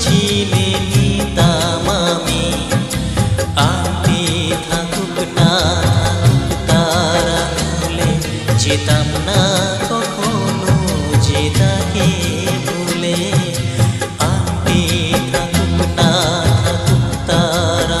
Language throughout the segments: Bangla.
ছিলে নিতাম আমি। আপনি তারা হলে যেতাম না কখনো যে তাকে ভুলে। আপনি থাকুক না থাকুক তারা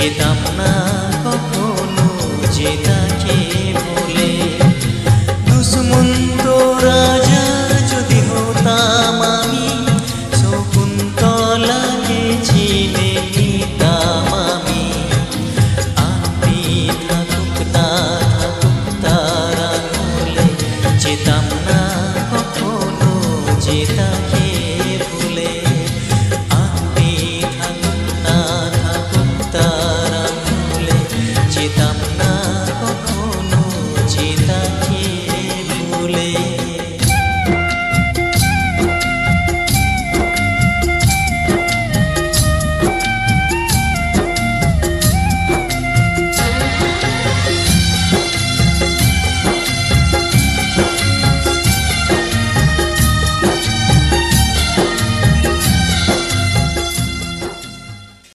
যেতাম না